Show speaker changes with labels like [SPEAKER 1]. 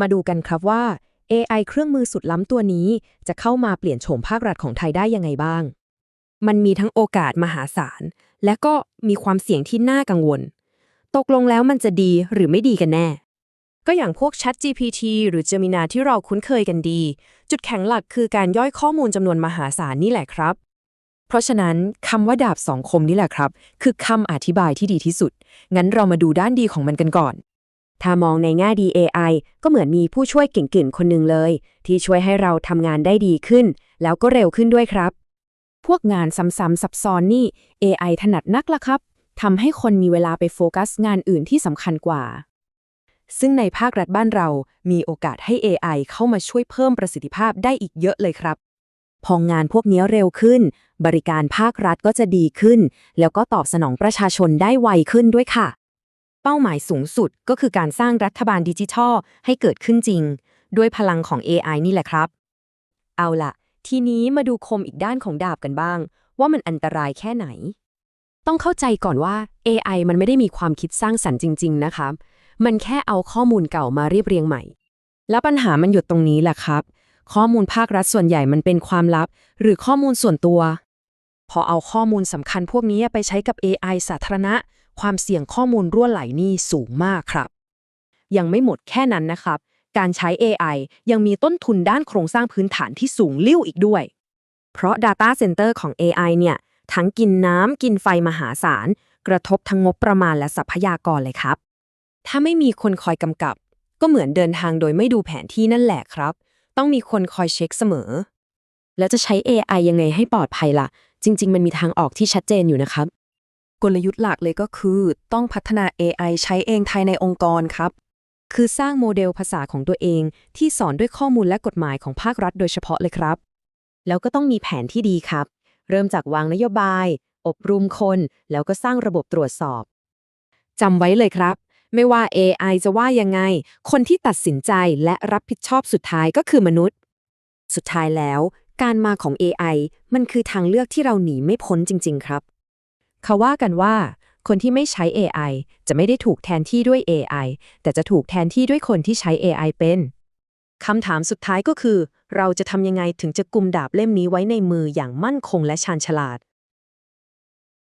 [SPEAKER 1] มาดูกันครับว่า AI เครื่องมือสุดล้ำตัวนี้ จะเข้ามาเปลี่ยนโฉมภาครัฐของไทยได้ยังไงบ้าง
[SPEAKER 2] มันมีทั้งโอกาสมหาศาล และก็มีความเสี่ยงที่น่ากังวล ตกลงแล้วมันจะดีหรือไม่ดีกันแน่
[SPEAKER 1] ก็อย่างพวก Chat GPT หรือ Gemini ที่เราคุ้นเคยกันดี จุดแข็งหลักคือการย่อยข้อมูลจำนวนมหาศาลนี่แหละครับเพราะฉะนั้นคำว่าดาบสองคมนี่แหละครับ คือคำอธิบายที่ดีที่สุด งั้นเรามาดูด้านดีของมันกันก่อน
[SPEAKER 2] ถ้ามองในแง่ดี AI ก็เหมือนมีผู้ช่วยเก่งๆ คนหนึ่งเลย ที่ช่วยให้เราทำงานได้ดีขึ้น แล้วก็เร็วขึ้นด้วยครับ พวกงานซ้ำๆซับซ้อนนี่ AI ถนัดนักละครับทำให้คนมีเวลาไปโฟกัสงานอื่นที่สำคัญกว่า
[SPEAKER 1] ซึ่งในภาครัฐบ้านเรา มีโอกาสให้ AI เข้ามาช่วยเพิ่มประสิทธิภาพได้อีกเยอะเลยครับ
[SPEAKER 2] พองานพวกนี้เร็วขึ้น บริการภาครัฐก็จะดีขึ้น แล้วก็ตอบสนองประชาชนได้ไวขึ้นด้วยค่ะ เป้าหมายสูงสุดก็คือการสร้างรัฐบาลดิจิทัล ให้เกิดขึ้นจริง ด้วยพลังของ AI นี่แหละครับ
[SPEAKER 1] เอาล่ะทีนี้มาดูคมอีกด้านของดาบกันบ้าง ว่ามันอันตรายแค่ไหน ต้องเข้าใจก่อนว่า AI มันไม่ได้มีความคิดสร้างสรรค์จริง ๆ นะครับมันแค่เอาข้อมูลเก่ามาเรียบเรียงใหม่ แล้วปัญหามันอยู่ตรงนี้แหละครับ ข้อมูลภาครัฐส่วนใหญ่มันเป็นความลับ หรือข้อมูลส่วนตัว พอเอาข้อมูลสำคัญพวกนี้ไปใช้กับ AI สาธารณะ ความเสี่ยงข้อมูลรั่วไหลนี่สูงมากครับ ยังไม่หมดแค่นั้นนะครับ การใช้ AI ยังมีต้นทุนด้านโครงสร้างพื้นฐานที่สูงลิ่วอีกด้วย
[SPEAKER 2] เพราะ Data Center ของ AI เนี่ย ทั้งกินน้ำกินไฟมหาศาล กระทบทั้งงบประมาณและทรัพยากรเลยครับ
[SPEAKER 1] ถ้าไม่มีคนคอยกำกับ ก็เหมือนเดินทางโดยไม่ดูแผนที่นั่นแหละครับ ต้องมีคนคอยเช็คเสมอ
[SPEAKER 2] แล้วจะใช้ AI ยังไงให้ปลอดภัยล่ะ จริง ๆ มันมีทางออกที่ชัดเจนอยู่นะครับ
[SPEAKER 1] กลยุทธ์หลักเลยก็คือต้องพัฒนา AI ใช้เองภายในองค์กรครับ คือสร้างโมเดลภาษาของตัวเอง ที่สอนด้วยข้อมูลและกฎหมายของภาครัฐโดยเฉพาะเลยครับ
[SPEAKER 2] แล้วก็ต้องมีแผนที่ดีครับ เริ่มจากวางนโยบาย อบรมคน แล้วก็สร้างระบบตรวจสอบ
[SPEAKER 1] จำไว้เลยครับ ไม่ว่า AI จะว่ายังไง คนที่ตัดสินใจและรับผิดชอบสุดท้ายก็คือมนุษย์
[SPEAKER 2] สุดท้ายแล้ว การมาของ AI มันคือทางเลือกที่เราหนีไม่พ้นจริง ๆ ครับ
[SPEAKER 1] เขาว่ากันว่า คนที่ไม่ใช้ AI จะไม่ได้ถูกแทนที่ด้วย AI แต่จะถูกแทนที่ด้วยคนที่ใช้ AI เป็นคำถามสุดท้ายก็คือ เราจะทำยังไงถึงจะกุมดาบเล่มนี้ไว้ในมืออย่างมั่นคงและชาญฉลาด